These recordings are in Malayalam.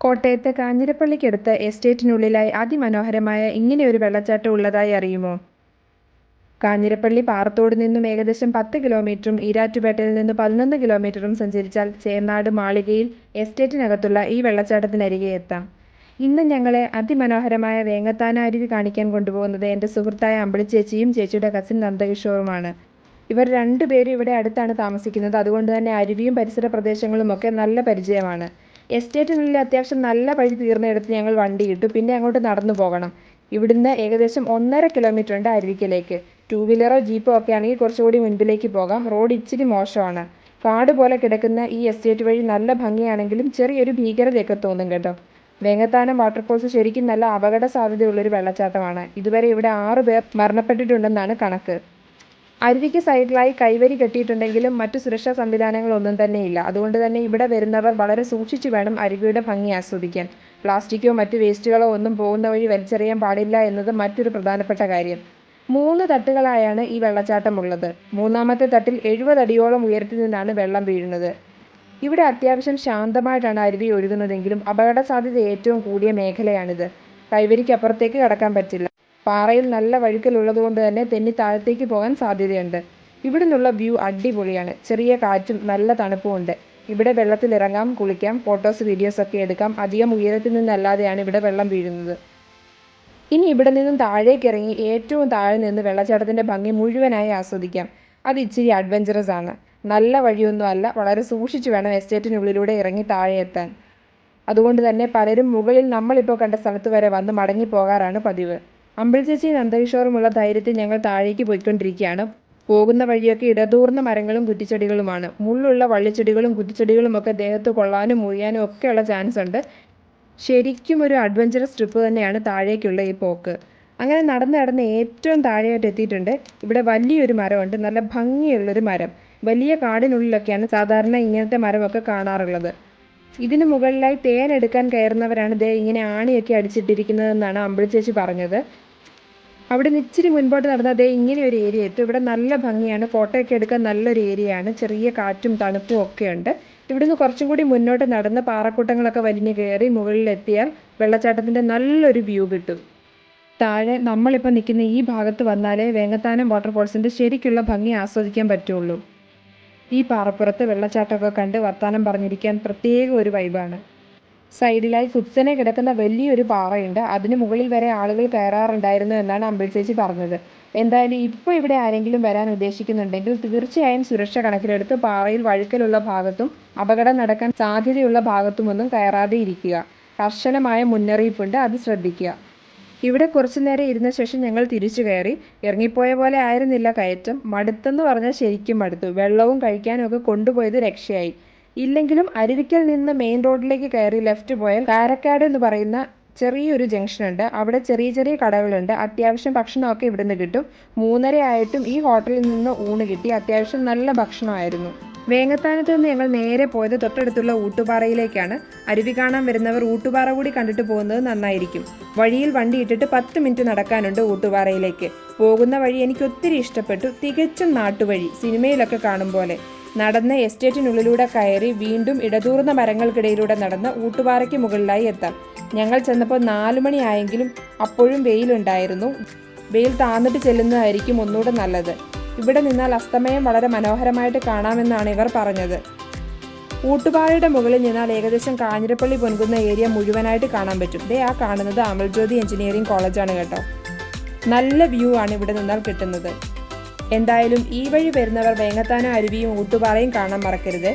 കോട്ടയത്ത് കാഞ്ഞിരപ്പള്ളിക്കടുത്ത് എസ്റ്റേറ്റിനുള്ളിലായി അതിമനോഹരമായ ഇങ്ങനെയൊരു വെള്ളച്ചാട്ടം ഉള്ളതായി അറിയുമോ? കാഞ്ഞിരപ്പള്ളി പാറത്തോട് നിന്നും ഏകദേശം പത്ത് കിലോമീറ്ററും ഈരാറ്റുപേട്ടയിൽ നിന്ന് പതിനൊന്ന് കിലോമീറ്ററും സഞ്ചരിച്ചാൽ ചേന്നാട് മാളികയിൽ എസ്റ്റേറ്റിനകത്തുള്ള ഈ വെള്ളച്ചാട്ടത്തിനരികെ എത്താം. ഇന്ന് ഞങ്ങളെ അതിമനോഹരമായ വേങ്ങത്താന അരുവി കാണിക്കാൻ കൊണ്ടുപോകുന്നത് എന്റെ സുഹൃത്തായ അമ്പിളിച്ചേച്ചിയും ചേച്ചിയുടെ കസിൻ നന്ദകിഷോറുമാണ്. ഇവർ രണ്ടുപേരും ഇവിടെ അടുത്താണ് താമസിക്കുന്നത്. അതുകൊണ്ട് തന്നെ അരുവിയും പരിസര പ്രദേശങ്ങളും ഒക്കെ നല്ല പരിചയമാണ്. എസ്റ്റേറ്റിനുള്ളിൽ അത്യാവശ്യം നല്ല വഴി തീർന്നിടത്ത് ഞങ്ങൾ വണ്ടിയിട്ടു. പിന്നെ അങ്ങോട്ട് നടന്നു പോകണം. ഇവിടുന്ന് ഏകദേശം ഒന്നര കിലോമീറ്ററുണ്ട് അരുവിക്കലേക്ക്. ടൂ വീലറോ ജീപ്പോ ഒക്കെ ആണെങ്കിൽ കുറച്ചുകൂടി മുൻപിലേക്ക് പോകാം. റോഡ് ഇച്ചിരി മോശമാണ്. കാട് പോലെ കിടക്കുന്ന ഈ എസ്റ്റേറ്റ് വഴി നല്ല ഭംഗിയാണെങ്കിലും ചെറിയൊരു ഭീകരതയൊക്കെ തോന്നും കേട്ടോ. വേങ്ങത്താനം വാട്ടർഫോൾസ് ശരിക്കും നല്ല അപകട സാധ്യതയുള്ളൊരു വെള്ളച്ചാട്ടമാണ്. ഇതുവരെ ഇവിടെ ആറ് പേർ മരണപ്പെട്ടിട്ടുണ്ടെന്നാണ് കണക്ക്. അരുവിക്ക് സൈഡിലായി കൈവരി കെട്ടിയിട്ടുണ്ടെങ്കിലും മറ്റു സുരക്ഷാ സംവിധാനങ്ങളൊന്നും തന്നെയില്ല. അതുകൊണ്ടുതന്നെ ഇവിടെ വരുന്നവർ വളരെ സൂക്ഷിച്ച് വേണം അരുവിയുടെ ഭംഗി ആസ്വദിക്കാൻ. പ്ലാസ്റ്റിക്കോ മറ്റ് വേസ്റ്റുകളോ ഒന്നും പോകുന്ന വഴി വലിച്ചെറിയാൻ പാടില്ല എന്നത് മറ്റൊരു പ്രധാനപ്പെട്ട കാര്യം. മൂന്ന് തട്ടുകളായാണ് ഈ വെള്ളച്ചാട്ടമുള്ളത്. മൂന്നാമത്തെ തട്ടിൽ എഴുപത് അടിയോളം ഉയരത്തിൽ നിന്നാണ് വെള്ളം വീഴുന്നത്. ഇവിടെ അത്യാവശ്യം ശാന്തമായിട്ടാണ് അരുവി ഒഴുകുന്നതെങ്കിലും അപകട സാധ്യത ഏറ്റവും കൂടിയ മേഖലയാണിത്. കൈവരിക്കപ്പുറത്തേക്ക് കടക്കാൻ പറ്റില്ല. പാറയിൽ നല്ല വഴുക്കലുള്ളതുകൊണ്ടുതന്നെ തെന്നി താഴത്തേക്ക് പോകാൻ സാധ്യതയുണ്ട്. ഇവിടുന്നുള്ള വ്യൂ അടിപൊളിയാണ്. ചെറിയ കാറ്റും നല്ല തണുപ്പും ഉണ്ട് ഇവിടെ വെള്ളത്തിൽ ഇറങ്ങാം കുളിക്കാം, ഫോട്ടോസ് വീഡിയോസ് ഒക്കെ എടുക്കാം. അധികം ഉയരത്തിൽ നിന്നല്ലാതെയാണ് ഇവിടെ വെള്ളം വീഴുന്നത്. ഇനി ഇവിടെ നിന്നും താഴേക്ക് ഇറങ്ങി ഏറ്റവും താഴെ നിന്ന് വെള്ളച്ചാട്ടത്തിന്റെ ഭംഗി മുഴുവനായി ആസ്വദിക്കാം. അത് ഇച്ചിരി അഡ്വഞ്ചറസ് ആണ്. നല്ല വഴിയൊന്നും അല്ല. വളരെ സൂക്ഷിച്ചു വേണം എസ്റ്റേറ്റിനുള്ളിലൂടെ ഇറങ്ങി താഴെ എത്താൻ. അതുകൊണ്ട് തന്നെ പലരും മുകളിൽ നമ്മളിപ്പോൾ കണ്ട സ്ഥലത്ത് വരെ വന്ന് മടങ്ങി പോകാറാണ് പതിവ്. അമ്പിളിച്ചേച്ചിയും നന്ദകിഷോറുമുള്ള ധൈര്യത്തിൽ ഞങ്ങൾ താഴേക്ക് പോയിക്കൊണ്ടിരിക്കുകയാണ്. പോകുന്ന വഴിയൊക്കെ ഇടതൂർന്ന മരങ്ങളും കുറ്റിച്ചെടികളുമാണ്. മുള്ളുള്ള വള്ളിച്ചെടികളും കുറ്റിച്ചെടികളുമൊക്കെ ദേഹത്ത് കൊള്ളാനും മുറിയാനും ഒക്കെയുള്ള ചാൻസ് ഉണ്ട്. ശരിക്കും ഒരു അഡ്വഞ്ചറസ് ട്രിപ്പ് തന്നെയാണ് താഴേക്കുള്ള ഈ പോക്ക്. അങ്ങനെ നടന്ന് നടന്ന് ഏറ്റവും താഴെയായിട്ട് എത്തിയിട്ടുണ്ട്. ഇവിടെ വലിയൊരു മരമുണ്ട്. നല്ല ഭംഗിയുള്ളൊരു മരം. വലിയ കാടിനുള്ളിലൊക്കെയാണ് സാധാരണ ഇങ്ങനത്തെ മരമൊക്കെ കാണാറുള്ളത്. ഇതിന് മുകളിലായി തേനെടുക്കാൻ കയറുന്നവരാണ് ദേ ഇങ്ങനെ ആണിയൊക്കെ അടിച്ചിട്ടിരിക്കുന്നതെന്നാണ് അമ്പിളിച്ചേച്ചി പറഞ്ഞത്. അവിടുന്ന് ഇച്ചിരി മുൻപോട്ട് നടന്നാൽ ഇങ്ങനെ ഒരു ഏരിയ എത്തും. ഇവിടെ നല്ല ഭംഗിയാണ്. ഫോട്ടോയൊക്കെ എടുക്കാൻ നല്ലൊരു ഏരിയയാണ്. ചെറിയ കാറ്റും തണുപ്പും ഒക്കെ ഉണ്ട് ഇവിടുന്ന് കുറച്ചും കൂടി മുന്നോട്ട് നടന്ന് പാറക്കൂട്ടങ്ങളൊക്കെ വലിഞ്ഞ് കയറി മുകളിലെത്തിയാൽ വെള്ളച്ചാട്ടത്തിന്റെ നല്ലൊരു വ്യൂ കിട്ടും. താഴെ നമ്മളിപ്പോൾ നിൽക്കുന്ന ഈ ഭാഗത്ത് വന്നാലേ വേങ്ങത്താനം വാട്ടർഫോൾസിന്റെ ശരിക്കുള്ള ഭംഗി ആസ്വദിക്കാൻ പറ്റുള്ളൂ. ഈ പാറപ്പുറത്ത് വെള്ളച്ചാട്ടമൊക്കെ കണ്ട് വർത്താനം പറഞ്ഞിരിക്കാൻ പ്രത്യേക ഒരു വൈബാണ്. സൈഡിലായി കുത്തനെ കിടക്കുന്ന വലിയൊരു പാറയുണ്ട്. അതിന് മുകളിൽ വരെ ആളുകൾ കയറാറുണ്ടായിരുന്നു എന്നാണ് അമ്പിളിച്ചേച്ചി പറഞ്ഞത്. എന്തായാലും ഇപ്പോൾ ഇവിടെ ആരെങ്കിലും വരാൻ ഉദ്ദേശിക്കുന്നുണ്ടെങ്കിൽ തീർച്ചയായും സുരക്ഷ കണക്കിലെടുത്ത് പാറയിൽ വഴുക്കലുള്ള ഭാഗത്തും അപകടം നടക്കാൻ സാധ്യതയുള്ള ഭാഗത്തുമൊന്നും കയറാതെ ഇരിക്കുക. കർശനമായ മുന്നറിയിപ്പുണ്ട്. അത് ശ്രദ്ധിക്കുക. ഇവിടെ കുറച്ചു നേരം ഇരുന്ന ശേഷം ഞങ്ങൾ തിരിച്ചു കയറി. ഇറങ്ങിപ്പോയ പോലെ ആയിരുന്നില്ല കയറ്റം. മടുത്തെന്ന് പറഞ്ഞാൽ ശരിക്കും മടുത്തു. വെള്ളവും കഴിക്കാനും ഒക്കെ കൊണ്ടുപോയത് രക്ഷയായി. ഇല്ലെങ്കിലും അരുവിക്കൽ നിന്ന് മെയിൻ റോഡിലേക്ക് കയറി ലെഫ്റ്റ് പോയാൽ കാരക്കാട് എന്ന് പറയുന്ന ചെറിയൊരു ജംഗ്ഷൻ ഉണ്ട് അവിടെ ചെറിയ ചെറിയ കടകളുണ്ട്. അത്യാവശ്യം ഭക്ഷണമൊക്കെ ഇവിടുന്ന് കിട്ടും. മൂന്നര ആയിട്ടും ഈ ഹോട്ടലിൽ നിന്ന് ഊണ് കിട്ടി. അത്യാവശ്യം നല്ല ഭക്ഷണമായിരുന്നു. വേങ്ങത്താനത്ത് നിന്ന് ഞങ്ങൾ നേരെ പോയത് തൊട്ടടുത്തുള്ള ഊട്ടുപാറയിലേക്കാണ്. അരുവി കാണാൻ വരുന്നവർ ഊട്ടുപാറ കൂടി കണ്ടിട്ട് പോകുന്നത് നന്നായിരിക്കും. വഴിയിൽ വണ്ടി ഇട്ടിട്ട് പത്ത് മിനിറ്റ് നടക്കാനുണ്ട് ഊട്ടുപാറയിലേക്ക്. പോകുന്ന വഴി എനിക്ക് ഒത്തിരി ഇഷ്ടപ്പെട്ടു. തികച്ചും നാട്ടുവഴി. സിനിമയിലൊക്കെ കാണും പോലെ. നടന്ന് എസ്റ്റേറ്റിനുള്ളിലൂടെ കയറി വീണ്ടും ഇടതൂർന്ന മരങ്ങൾക്കിടയിലൂടെ നടന്ന് ഊട്ടുപാറയ്ക്ക് മുകളിലായി എത്താം. ഞങ്ങൾ ചെന്നപ്പോൾ നാലു മണി ആയെങ്കിലും അപ്പോഴും വെയിലുണ്ടായിരുന്നു. വെയിൽ താന്നിട്ട് ചെല്ലുന്നതായിരിക്കും ഒന്നുകൂടെ നല്ലത്. ഇവിടെ നിന്നാൽ അസ്തമയം വളരെ മനോഹരമായിട്ട് കാണാമെന്നാണ് ഇവർ പറഞ്ഞത്. ഊട്ടുപാറയുടെ മുകളിൽ നിന്നാൽ ഏകദേശം കാഞ്ഞിരപ്പള്ളി പൊൻകുന്ന ഏരിയ മുഴുവനായിട്ട് കാണാൻ പറ്റും. ദേ ആ കാണുന്നത് അമൽജ്യോതി എഞ്ചിനീയറിംഗ് കോളേജാണ് കേട്ടോ. നല്ല വ്യൂ ആണ് ഇവിടെ നിന്നാൽ കിട്ടുന്നത്. എന്തായാലും ഈ വഴി വരുന്നവർ വേങ്ങത്താന അരുവിയും ഊട്ടുപാറയും കാണാൻ മറക്കരുത്.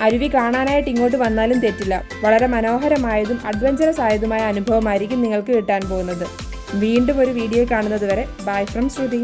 അരുവി കാണാനായിട്ട് ഇങ്ങോട്ട് വന്നാലും തെറ്റില്ല. വളരെ മനോഹരമായതും അഡ്വഞ്ചറസ് ആയതുമായ അനുഭവമായിരിക്കും നിങ്ങൾക്ക് കിട്ടാൻ പോകുന്നത്. വീണ്ടും ഒരു വീഡിയോ കാണുന്നത് വരെ ബൈ ഫ്രം ശ്രുതി.